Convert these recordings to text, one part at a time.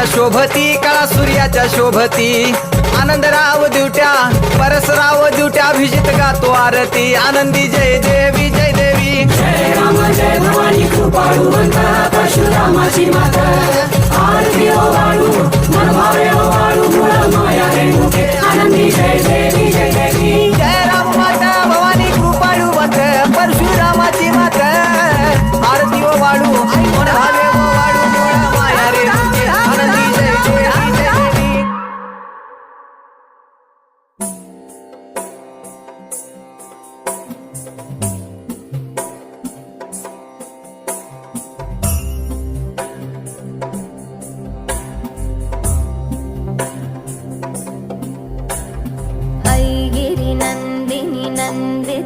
सूर्याच्या शोभती कळा सूर्याच्या शोभती. आनंदराव दिवट्या परसराव दिवट्या अभिजित गातो आरती. आनंदी जय देवी जय देवी. जय राम जय भवानी कृपाळूवंत परशुरामाची माता. आरती हो,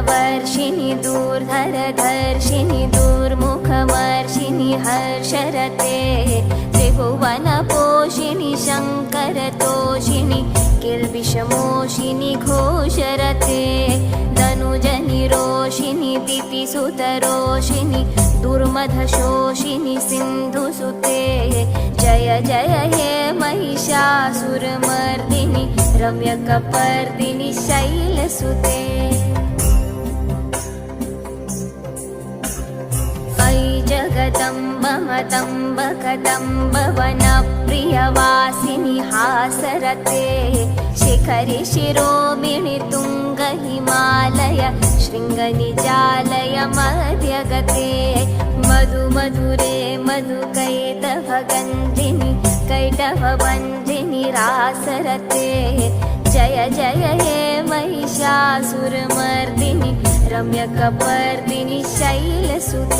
सुरवरवर्षिणि दूर्धरधर्षिणि दुर्मुखमर्षिणि हर्षरते। त्रिभुवनपोषिणि शङ्करतोषिणि विषमोषिनि घोषरते। दनुजनि रोषिनि दितिसुतरोषिनि दुर्मधशोषिनि सिन्धुसुते जय जय हे महिषासुरमर्दिनि रम्यकपर्दिनि शैलसुते कदम्ब वनप्रियवासिनि हासरते शिखरि शिरोमिणि तुङ्ग हिमालय शृङ्गनिजालय मध्यगते। मधु मधुरे मधुकैटभगन्धिनि कैटभबन्धिनि रासरते जय जय हे महिषासुरमर्दिनि रम्यकपर्दिनि शैलसुते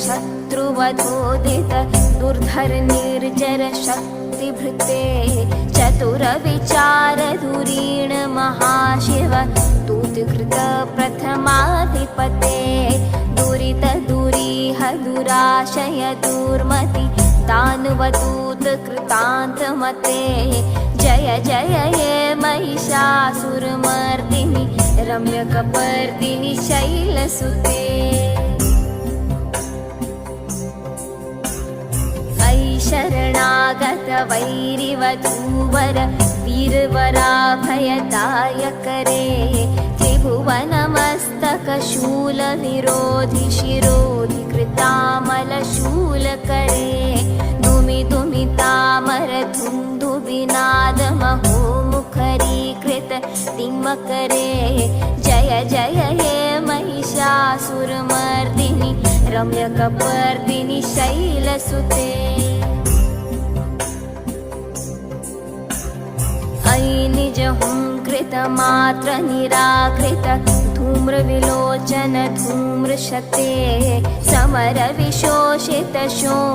शत्रुवधोदित दुर्धर निर्जर शक्तिभृते चतुरविचार धुरीण महाशिव दूतकृत प्रथमाधिपते दुरित दुरीह दुराशय दुर्मति दानवदूत कृतान्तमते। जय जय हे महिषासुरमर्दिनि रम्यकपर्दिनि शैलसुते शरणागत वैरिवधूवर वीरवराभयदायकरे। त्रिभुवनमस्तकशूलविरोधि शिरोधि कृतामलशूलकरे दुमि दुमि तामर धुन्धुविनादमहो मुखरीकृत तिम्मकरे। जय जय हे महिषासुरमर्दिनि रम्यकपर्दिनि शैलसुते मात्र निराकृत धूम्र विलोचन धूम्र शोण